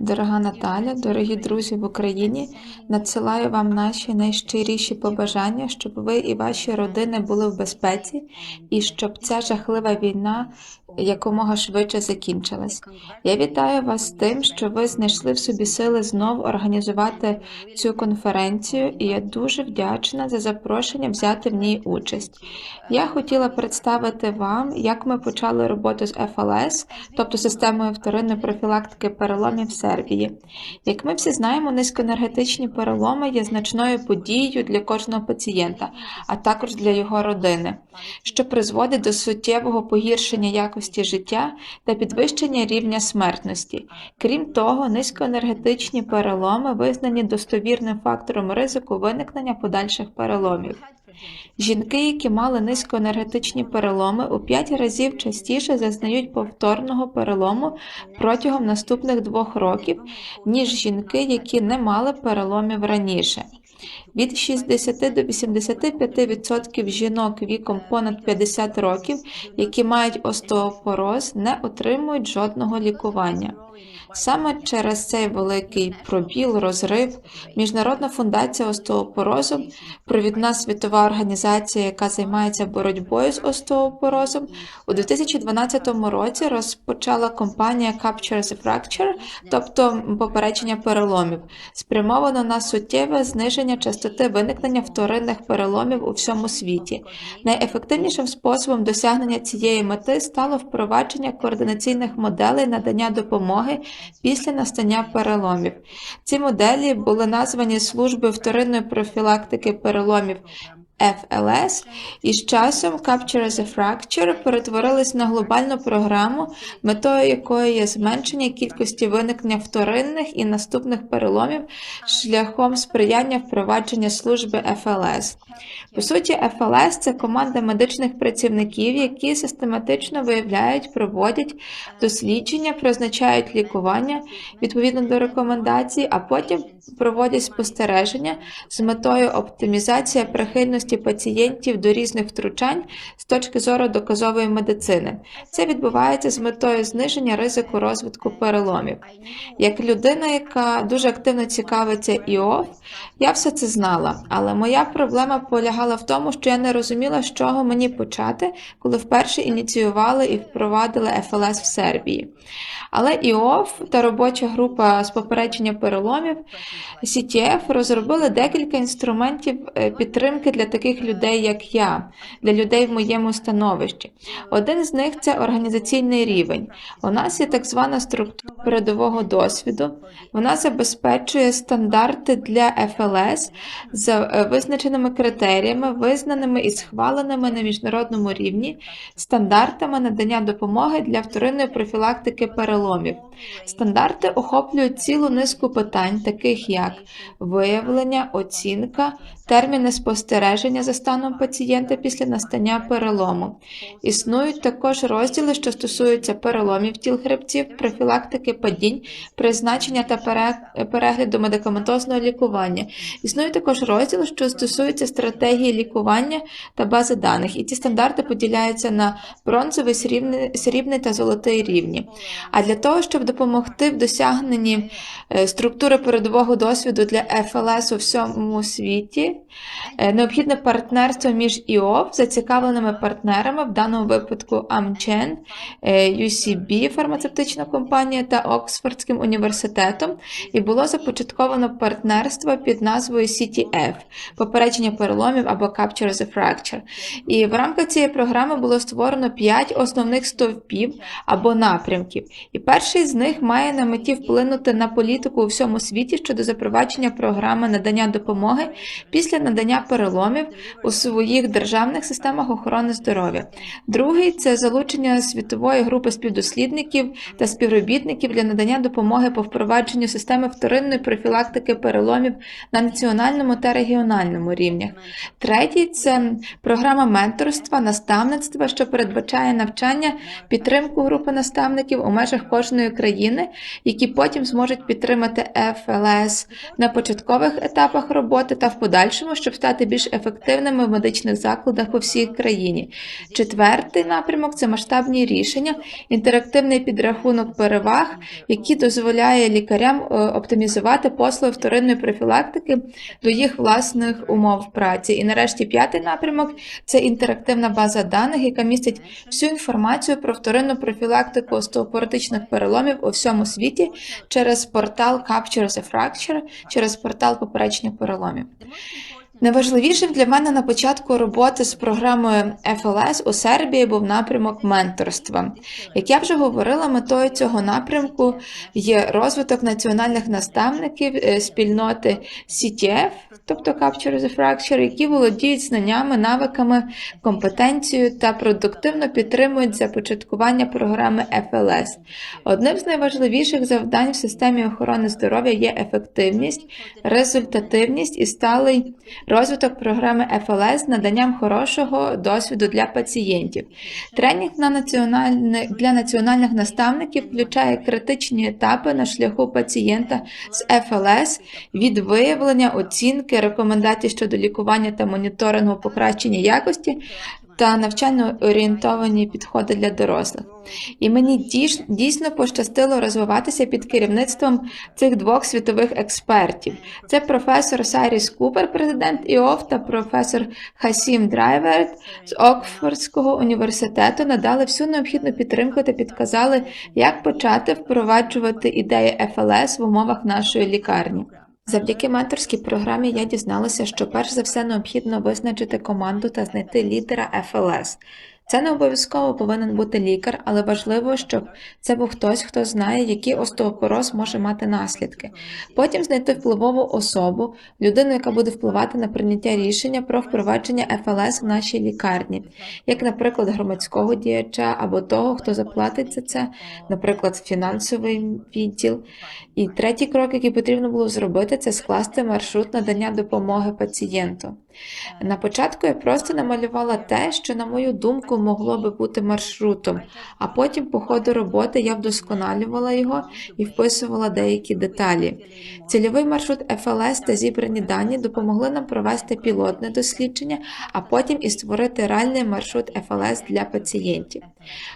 Дорога Наталя, дорогі друзі в Україні, надсилаю вам наші найщиріші побажання, щоб ви і ваші родини були в безпеці, і щоб ця жахлива війна якомога швидше закінчилась. Я вітаю вас з тим, що ви знайшли в собі сили знову організувати цю конференцію, і я дуже вдячна за запрошення взяти в ній участь. Я хотіла представити вам, як ми почали роботу з ФЛС, тобто системою вторинної профілактики переломів в Сербії. Як ми всі знаємо, низькоенергетичні переломи є значною подією для кожного пацієнта, а також для його родини, що призводить до суттєвого погіршення якості життя та підвищення рівня смертності. Крім того, низькоенергетичні переломи визнані достовірним фактором ризику виникнення подальших переломів. Жінки, які мали низькоенергетичні переломи, у 5 разів частіше зазнають повторного перелому протягом наступних двох років, ніж жінки, які не мали переломів раніше. Від 60 до 85% жінок віком понад 50 років, які мають остеопороз, не отримують жодного лікування. Саме через цей великий пробіл, розрив, Міжнародна фундація остеопорозу, провідна світова організація, яка займається боротьбою з остеопорозом, у 2012 році розпочала компанія Capture the Fracture, тобто попередження переломів, спрямовано на суттєве зниження частоти виникнення вторинних переломів у всьому світі. Найефективнішим способом досягнення цієї мети стало впровадження координаційних моделей надання допомоги після настання переломів. Ці моделі були названі службою вторинної профілактики переломів. FLS і з часом Capture the Fracture перетворились на глобальну програму, метою якої є зменшення кількості виникнення вторинних і наступних переломів шляхом сприяння впровадження служби FLS. По суті, FLS – це команда медичних працівників, які систематично виявляють, проводять дослідження, призначають лікування відповідно до рекомендацій, а потім проводять спостереження з метою оптимізації прихильності пацієнтів до різних втручань з точки зору доказової медицини. Це відбувається з метою зниження ризику розвитку переломів. Як людина, яка дуже активно цікавиться ІОФ, я все це знала, але моя проблема полягала в тому, що я не розуміла, з чого мені почати, коли вперше ініціювали і впровадили ФЛС в Сербії. Але ІОФ та робоча група з попередження переломів CTF розробили декілька інструментів е, підтримки для таких людей, як я, для людей в моєму становищі. Один з них це організаційний рівень. У нас є так звана структура передового досвіду. Вона забезпечує стандарти для ФЛС за е, визначеними критеріями, визнаними і схваленими на міжнародному рівні, стандартами надання допомоги для вторинної профілактики переломів. Стандарти охоплюють цілу низку питань, таких як виявлення, оцінка, терміни спостереження за станом пацієнта після настання перелому. Існують також розділи, що стосуються переломів тіл хребців, профілактики падінь, призначення та перегляду медикаментозного лікування. Існують також розділи, що стосуються стратегії лікування та бази даних. І ці стандарти поділяються на бронзовий, срібний, та золотий рівні. А для того, щоб допомогти в досягненні е, структури передового досвіду для ФЛС у всьому світі, е, необхідне партнерство між ІОФ, зацікавленими партнерами, в даному випадку е, UCB, фармацевтична компанія та Оксфордським університетом, і було започатковано партнерство під назвою CTF попередження переломів або Capture the Fracture. І в рамках цієї програми було створено 5 основних стовпів або напрямків. І перший з них має на меті вплинути на політику у всьому світі щодо запровадження програми надання допомоги після надання переломів у своїх державних системах охорони здоров'я. Другий це залучення світової групи співдослідників та співробітників для надання допомоги по впровадженню системи вторинної профілактики переломів на національному та регіональному рівнях. Третій це програма менторства, наставництва, що передбачає навчання, підтримку групи наставників у межах кожної країни, які потім зможуть підтримати ФЛС на початкових етапах роботи та в подальшому, щоб стати більш ефективними в медичних закладах у всій країні. Четвертий напрямок це масштабні рішення, інтерактивний підрахунок переваг який дозволяє лікарям е, оптимізувати послуги вторинної профілактики до їх власних умов праці. І нарешті п'ятий напрямок це інтерактивна база даних, яка містить всю інформацію про вторинну профілактику остеопоротичних переломів у всьому світі через портал Capture the Fracture, через портал поперечних переломів. Найважливішим для мене на початку роботи з програмою FLS у Сербії був напрямок менторства. Як я вже говорила, метою цього напрямку є розвиток національних наставників е, спільноти CTF, тобто Capture the Fracture, які володіють знаннями, навиками, компетенцією та продуктивно підтримують започаткування програми FLS. Одним з найважливіших завдань в системі охорони здоров'я є ефективність, результативність і сталий розвиток програми ФЛС з наданням хорошого досвіду для пацієнтів. Тренінг на національне- для національних наставників включає критичні етапи на шляху пацієнта з ФЛС від виявлення, оцінки, рекомендацій щодо лікування та моніторингу покращення якості та навчально орієнтовані підходи для дорослих. І мені дійсно пощастило розвиватися під керівництвом цих двох світових експертів. Це професор Сайріс Купер, президент ІОФ, та професор Хасім Драйверт з Оксфордського університету надали всю необхідну підтримку та підказали, як почати впроваджувати ідеї ФЛС в умовах нашої лікарні. Завдяки менторській програмі я дізналася, що перш за все необхідно визначити команду та знайти лідера ФЛС. Це не обов'язково повинен бути лікар, але важливо, щоб це був хтось, хто знає, який остеопороз може мати наслідки. Потім знайти впливову особу, людину, яка буде впливати на прийняття рішення про впровадження ФЛС в нашій лікарні, як, наприклад, громадського діяча або того, хто заплатить за це, наприклад, фінансовий відділ. І третій крок, який потрібно було зробити, це скласти маршрут надання допомоги пацієнту. На початку я просто намалювала те, що, на мою думку, могло би бути маршрутом, а потім по ходу роботи я вдосконалювала його і вписувала деякі деталі. Цільовий маршрут ФЛС та зібрані дані допомогли нам провести пілотне дослідження, а потім і створити реальний маршрут ФЛС для пацієнтів.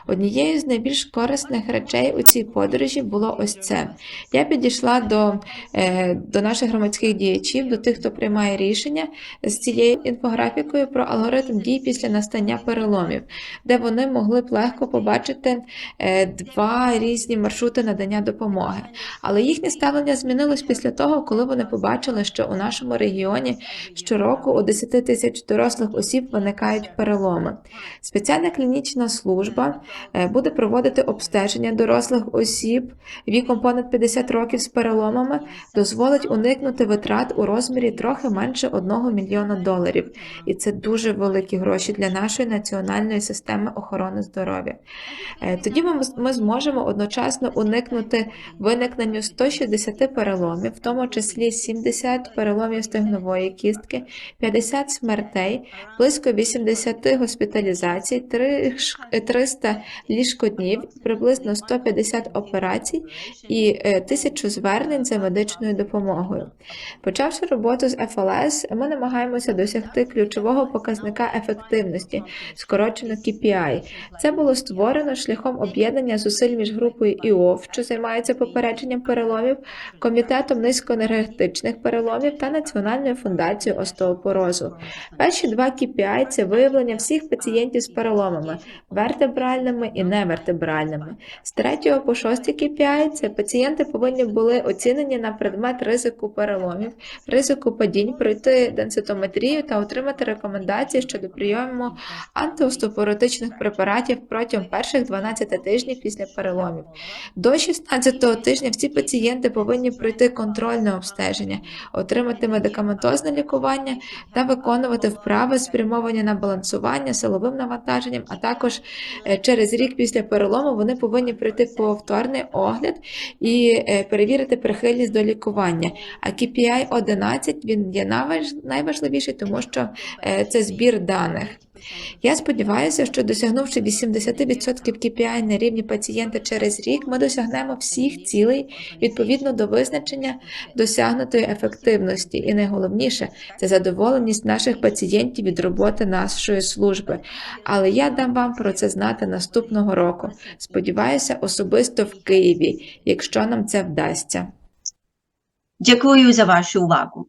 Однією з найбільш корисних речей у цій подорожі було ось це. Я підійшла до, е, до наших громадських діячів, до тих, хто приймає рішення з цією інфографікою про алгоритм дій після настання переломів, де вони могли б легко побачити е, два різні маршрути надання допомоги. Але їхнє ставлення змінилось після того, коли вони побачили, що у нашому регіоні щороку у 10 тисяч дорослих осіб виникають переломи. Спеціальна клінічна служба е, буде проводити обстеження дорослих осіб віком понад 50 років з переломами, дозволить уникнути витрат у розмірі трохи менше 1 мільйона доларів. І це дуже великі гроші для нашої національної системи охорони здоров'я. Е, Тоді ми, ми зможемо одночасно уникнути виникненню 160 переломів, в тому числі 70 переломів стегнової кістки, 50 смертей, близько 80 госпіталізацій, 300 ліжкоднів, приблизно 150 операцій і е, 1000 звернень за медичною допомогою. Почавши роботу з ФЛС, ми намагаємося досягти ключового показника ефективності, скорочено KPI. Це було створено шляхом об'єднання зусиль між групою ІОВ, що займається попередженням переломів, комітетом низькоенергетичних переломів та Національною фундацією остеопорозу. Перші два KPI – це виявлення всіх пацієнтів з переломами вертебральними і невертебральними. З третього по шостий KPI – це пацієнти повинні були оцінені на предмет ризику переломів, ризику падінь, пройти денситометрію та отримати рекомендації щодо прийому антиостеопоротичних препаратів протягом перших 12 тижнів після переломів. До 16-го тижня всі пацієнти повинні пройти контрольне обстеження, отримати медикаментозне лікування та виконувати вправи, спрямовані на балансування силовим навантаженням, а також е, через рік після перелому вони повинні пройти повторний огляд і е, перевірити прихильність до лікування. А KPI 11 він є наваж- найважливіший, тому що е, це збір даних. Я сподіваюся, що досягнувши 80% KPI на рівні пацієнта через рік, ми досягнемо всіх цілей відповідно до визначення досягнутої ефективності. І найголовніше це задоволеність наших пацієнтів від роботи нашої служби. Але я дам вам про це знати наступного року. Сподіваюся, особисто в Києві, якщо нам це вдасться. Дякую за вашу увагу.